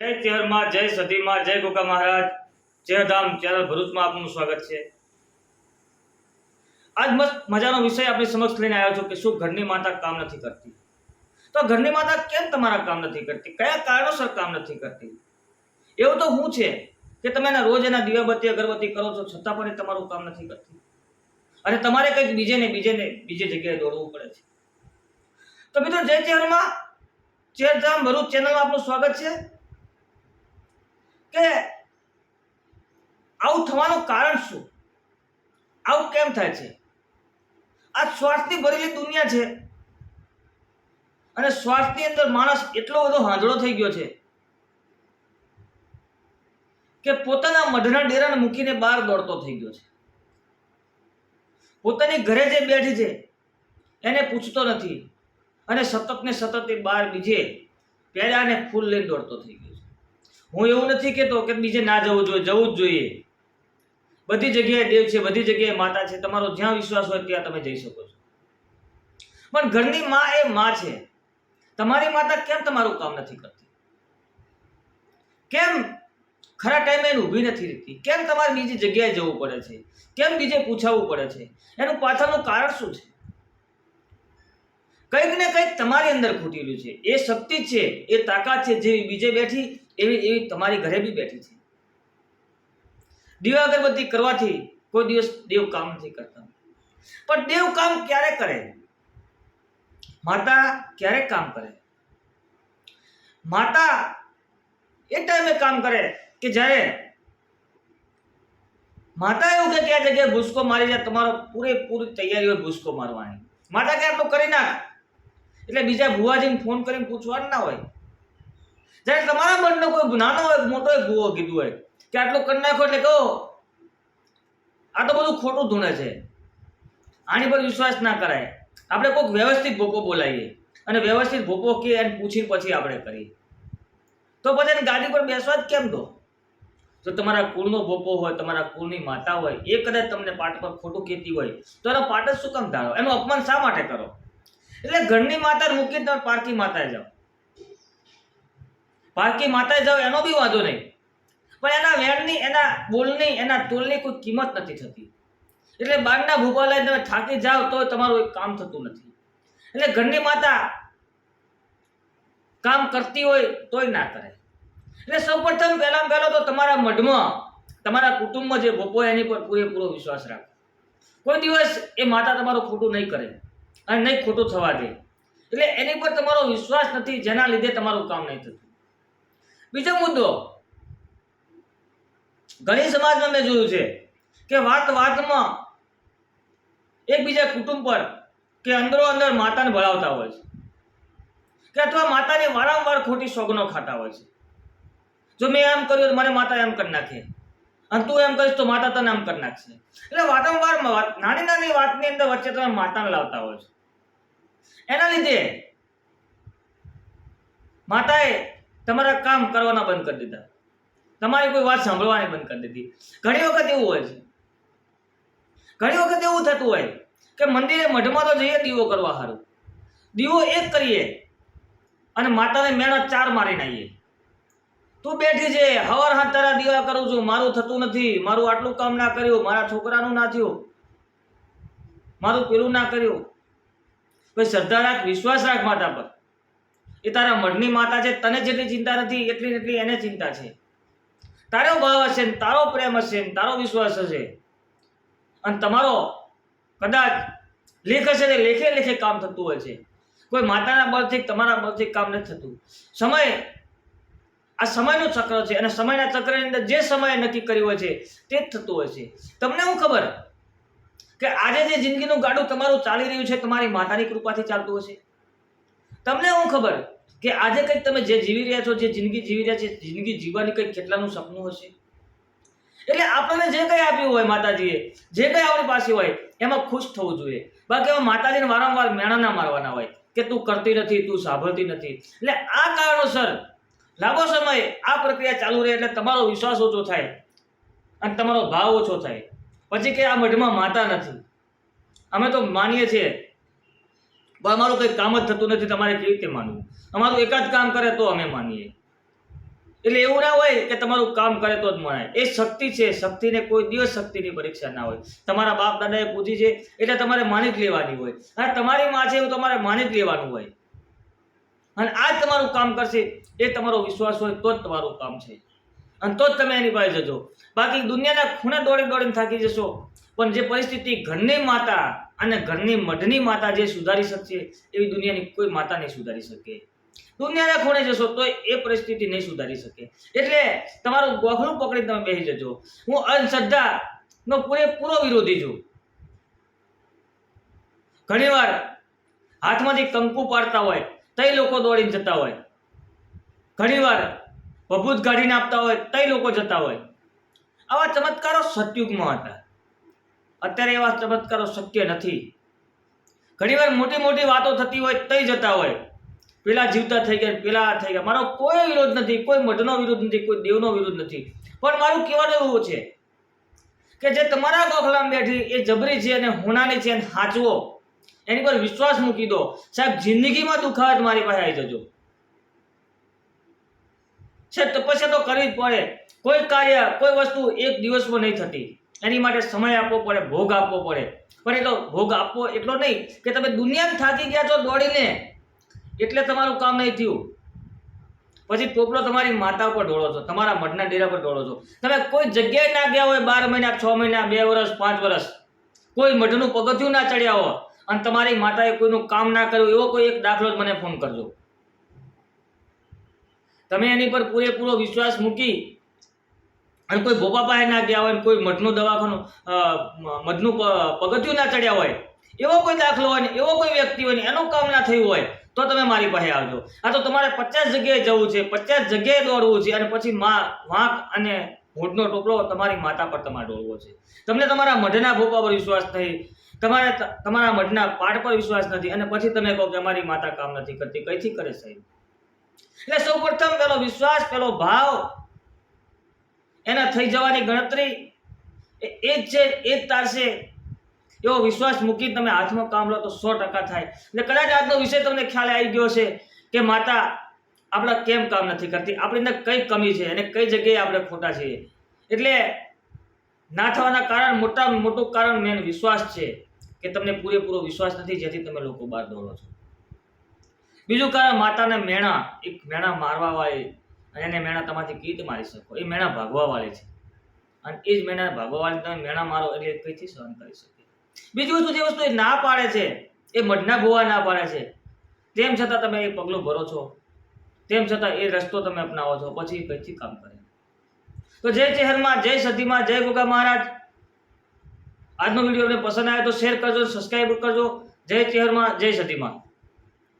જય ચેહરમાં જય સતીમાં જય ગોકા મહારાજ, જય ધામ, ચેનલ ભરૂચમાં આપનું સ્વાગત છે. આજ મસ્ત મજાનો વિષય આપણી સમક્ષ લઈને આવ્યો છું કે શું ઘરની માતા કામ નથી કરતી? તો ઘરની માતા કેમ તમારા કામ નથી કરતી? કયા કારણોસર કામ નથી કરતી? એવું તો હું છે કે તમે એના રોજ એના દીવાબત્તી, અગરબત્તી કરો છો, છતાં પણ એ તમારું કામ નથી કરતી. અને તમારે કંઈક બીજે ને બીજે ને જગ્યાએ દોડવું પડે છે. તો મિત્રો, જય ચેહરમાં ચેરધામ ભરૂચ ચેનલમાં આપનું સ્વાગત છે કે આવું થવાનું કારણ શું? આવું કેમ થાય છે? આ સ્વાર્થની ભરેલી દુનિયા છે. અને સ્વાર્થની અંદર માણસ એટલો બધો હાંધળો થઈ ગયો છે કે પોતાના મઢના ડેરાને મૂકીને બહાર દોડતો થઈ ગયો છે. પોતાની ઘરે જે બેઠી છે, એને પૂછતો નથી અને સતત ને સતત એ બહાર બીજે પહેલાં ફૂલ લઈને દોડતો થઈ ગયો છે. હું એવું નથી કહેતો કે બીજે ના જવું જોઈએ, જવું જ જોઈએ. બધી જગ્યાએ દેવ છે, બધી જગ્યાએ માતા છે, તમારો જ્યાં વિશ્વાસ હોય ત્યાં તમે જઈ શકો છો. પણ ઘરની માં એ માં છે. તમારી માતા કેમ તમારું કામ નથી કરતી? કેમ ખરા ટાઈમે એને ઊભી નથી રહેતી? કેમ તમારે બીજી જગ્યાએ જવું પડે છે? કેમ બીજે પૂછાવવું પડે છે? એનું પાછળનું કારણ શું છે? કંઈક ને કંઈક તમારી અંદર ખૂટેલું છે. એ શક્તિ છે, એ તાકાત છે, જેવી બીજે બેઠી, એવી એવી તમારી ઘરે બી બેઠી છે. દીવા અગરબત્તી કરવાથી કોઈ દિવસ દેવ કામ નથી કરતા. પણ દેવ કામ ક્યારે કરે? માતા ક્યારે કામ કરે? માતા એ ટાઈમે કામ કરે કે જ્યારે? માતા એવું કે આ જગ્યાએ ભૂસકો મારી જાય તમારો પૂરેપૂરી તૈયારી હોય ભૂસકો મારવાની. માતા કે આટલું કરી નાખ. એટલે બીજા ભુવાજીને ફોન કરીને પૂછવાનું ના હોય. જ્યારે તમારા મનનો કોઈ નાનો હોય, મોટો ભૂવો કીધું હોય કે આટલું કરી નાખો એટલે કહો. આ તો બધું ખોટું ધૂણે છે. આની પર વિશ્વાસ ના કરાય. આપણે કોઈક વ્યવસ્થિત ભોપો બોલાવીએ. અને વ્યવસ્થિત ભોપો કે એને પૂછી પછી આપણે કરીએ. તો પછી એને ગાડી પર બેસવા જ કેમ દો? જો તમારા કુળનો ભોપો હોય, તમારા કુળની માતા હોય, એ કદાચ તમને પાટ પર ખોટું કહેતી હોય, તો એનો પાટ જ શું કામ ધારો? એનું અપમાન શા માટે કરો? એટલે ઘરની માતા મૂકીને તમે પારકી માતાએ જાઓ. પારકી માતાએ જાઓ, એનો બી વાંધો નહીં. પણ એના વેણની એના બોલની એના તોલની કોઈ કિંમત નથી થતી. એટલે બારના ભૂપા તમે થાકી જાઓ તો તમારું એક કામ થતું નથી. એટલે ઘરની માતા કામ કરતી હોય તોય ના કરે. એટલે સૌપ્રથમ પહેલાં પહેલો તો તમારા મઢમાં, તમારા કુટુંબમાં જે ભોપો એની પર પૂરેપૂરો વિશ્વાસ રાખો. કોઈ દિવસ એ માતા તમારું ખોટું નહીં કરે અને નહીં ખોટું થવા દે. એટલે એની પર તમારો વિશ્વાસ નથી, જેના લીધે તમારું કામ નહીં થતું. બીજો મુદ્દો ઘણી સમાજમાં મેં જોયું છે કે વાત વાતમાં એકબીજા કુટુંબ પર કે અંદરો અંદર માતાને ભળાવતા હોય છે. કે અથવા માતાની વારંવાર ખોટી સોગનો ખાતા હોય છે. જો મેં એમ કર્યું તો મારે માતા એમ કરી નાખે. અને તું એમ કરીશ તો માતા તને એમ કરી નાખશે. એટલે વારંવાર નાની નાની વાતની અંદર વચ્ચે તમે માતાને લાવતા હોય છે. એના લીધે માતાએ તમારા કામ કરવાના બંધ કરી દીધા. તમારી કોઈ વાત સાંભળવાની બંધ કરી દીધી. ઘણી વખત એવું હોય છે. ઘણી વખત એવું થતું હોય કે મંદિરે મઢમાં તો જઈએ, દીવો કરવા સારું દીવો એક કરીએ અને માતાને મેણા ચાર મારી નાખીએ તું બેઠી છે, હવાર હાથ તારા દીવા કરું છું, મારું થતું નથી, મારું આટલું કામ ના કર્યું, મારા છોકરાનું ના થયું, મારું પેલું ના કર્યું. કોઈ શ્રદ્ધા રાખ, વિશ્વાસ રાખ માતા પર. એ તારા મઢની માતા છે, તને જેટલી ચિંતા નથી, એટલી એટલી એને ચિંતા છે. તારો ભાવ હશે ને તારો પ્રેમ હશે ને તારો વિશ્વાસ હશે. અને તમારો કદાચ લેખ હશે ને લેખે લેખે કામ થતું હોય છે. કોઈ માતાના બળથી તમારા બળથી કામ નથી થતું. સમય, આ સમયનું ચક્ર છે અને સમયના ચક્રની અંદર જે સમયે નક્કી કર્યું હોય છે તે જ થતું હોય છે. તમને હું ખબર કે આજે જે જિંદગીનું ગાડું તમારું ચાલી રહ્યું છે, તમારી માતાની કૃપાથી ચાલતું હશે? તમને હું ખબર? કે આજે કંઈક તમે જે જીવી રહ્યા છો, જે જિંદગી જીવી રહ્યા છે, જિંદગી જીવવાની કંઈક કેટલાનું સપનું હશે? એટલે આપણને જે કંઈ આપ્યું હોય માતાજીએ, જે કંઈ આપણી પાસે હોય, એમાં ખુશ થવું જોઈએ. બાકી એમાં માતાજીને વારંવાર મેણા ના મારવાના હોય, કે તું કરતી નથી, તું સાંભળતી નથી. એટલે આ કારણોસર લાંબો સમય આ પ્રક્રિયા ચાલુ રહે એટલે તમારો વિશ્વાસ ઓછો થાય અને તમારો ભાવ ઓછો થાય. પછી કે આ મઢમાં માતા નથી. અમે તો માનીએ છીએ અમારું કંઈ કામ જ થતું નથી, તમારે કેવી રીતે માનવું? અમારું એક જ કામ કરે તો અમે માનીએ. એટલે એવું ના હોય કે તમારું કામ કરે તો જ મનાય. એ શક્તિ છે, શક્તિને કોઈ દિવસ શક્તિની પરીક્ષા ના હોય. તમારા બાપ દાદાએ પૂછી છે, એટલે તમારે માની જ લેવાની હોય. અને તમારી માં છે એવું તમારે માની જ લેવાનું હોય. અને આ જ તમારું કામ કરશે, એ તમારો વિશ્વાસ હોય તો જ તમારું કામ છે. અને તો જ તમે એની પાસે જજો. બાકી દુનિયાના ખૂણે દોડી દોડીને થાકી જશો. પણ જે પરિસ્થિતિ ઘરની માતા અને ઘરની મઢની માતા જે સુધારી શકશે, એવી દુનિયાની કોઈ માતા નહીં સુધારી શકે. દુનિયાના ખૂણે જશો તો એ પરિસ્થિતિ નહીં સુધારી શકે. એટલે તમારું ગોખલું પકડી તમે બેસી જજો. હું અંધશ્રદ્ધાનો પૂરેપૂરો વિરોધી છું. ઘણીવાર હાથમાંથી કંકુ પાડતા હોય, તઈ લોકો દોડીને જતા હોય. ઘણીવાર ભભૂત કાઢીને આપતા હોય, તઈ લોકો જતા હોય. આવા ચમત્કારો સતયુગમાં હતા. અત્યારે એવા ચમત્કારો શક્ય નથી. ઘણીવાર મોટી મોટી વાતો થતી હોય, તઈ જતા હોય. પેલા જીવતા થઈ ગયા, પેલા થઈ ગયા. મારો કોઈ વિરોધ નથી, કોઈ મઢનો વિરોધ નથી, કોઈ દેવનો વિરોધ નથી. પણ મારું કહેવાનું એવું છે કે જે તમારા ગોખલામાં બેઠી, એ જબરી છે અને હોનાની છે અને હાચવો. એની પર વિશ્વાસ મૂકી દો. સાહેબ, જિંદગીમાં દુખાવત મારી પાસે આવી જજો. છે તપસ્યા તો કરવી જ પડે. કોઈ કાર્ય, કોઈ વસ્તુ એક દિવસમાં નહીં થતી. એની માટે સમય આપવો પડે, ભોગ આપવો પડે. પણ એ તો ભોગ આપવો એટલો નહીં કે તમે દુનિયા થાકી ગયા છો દોડીને, એટલે તમારું કામ નહીં થયું. પછી ટોપલો તમારી માતા ઉપર ઢોળો છો, તમારા મઢના ડેરા પર ઢોળો છો. તમે કોઈ જગ્યાએ ના ગયા હોય બાર મહિના, છ મહિના, બે વર્ષ, પાંચ વર્ષ. કોઈ મઢનું પગથિયું ના ચડ્યા હોય અને તમારી માતાએ કોઈનું કામ ના કર્યું, એવો કોઈ એક દાખલો જ મને ફોન કરજો. તમે એની પર પૂરેપૂરો વિશ્વાસ મૂકી અને કોઈ ભોપા પાસે ના ગયા હોય કોઈ મઠનું દવાખાનું અ, મ- મઢનું પ- પગથિયું ના ચડ્યા હોય એવો કોઈ દાખલો હોય ને એવો કોઈ વ્યક્તિ હોય ને એનું કામ ના થયું હોય તો તમે મારી પાસે આવજો. આ તો તમારે પચાસ જગ્યાએ જવું છે પચાસ જગ્યાએ દોડવું છે અને પછી મા વાંક અને મોઢનો ટોપલો તમારી માતા પર તમારે દોડવો છે. તમને તમારા મઢના ભોપા પર વિશ્વાસ નહીં તમારે તમારા મઢના પાઠ પર વિશ્વાસ નથી અને પછી તમે કહો કે અમારી માતા કામ નથી કરતી. કઈથી કરે સાહેબ? એટલે સૌ પ્રથમ પેલો વિશ્વાસ, પેલો ભાવ, એના થઈ જવાની ગણતરી, એ જ છે એ જ તારશે એવો વિશ્વાસ મૂકી તમે હાથમાં કામ લો તો સો ટકા થાય. એટલે કદાચ આજનો વિષય તમને ખ્યાલ આવી ગયો છે કે માતા આપણા કેમ કામ નથી કરતી? આપણી અંદર કઈ કમી છે અને કઈ જગ્યાએ આપણે ખોટા છીએ? એટલે ના થવાના કારણ મોટામાં મોટું કારણ મેન વિશ્વાસ છે કે તમને પૂરેપૂરો વિશ્વાસ નથી, જેથી તમે લોકો બહાર દોડો છો. બીજું કારણ માતાને મેણા, એક મેણા મારવા વાળી, અને એને મેણા તમારાથી કઈ મારી શકો. એ મેણા ભાગવા વાળી છે. અને એ જ મેણા ભાગવા વાળી તમે મેણા મારો એટલે કઈથી સહન કરી શકે? બીજી વસ્તુ જે વસ્તુ એ ના પાડે છે, એ મઢના ગોવા ના પાડે છે. તેમ છતાં તમે એ પગલું ભરો છો. તેમ છતાં એ રસ્તો તમે અપનાવો છો. પછી કઈથી કામ કરે? તો જય ચહેરમાં, જય સતીમાં જય ગોગા મહારાજ. આજનો વીડિયો પસંદ આવે તો શેર કરજો સબસ્ક્રાઈબ કરજો. જય ચહેરમાં, જય સતીમાં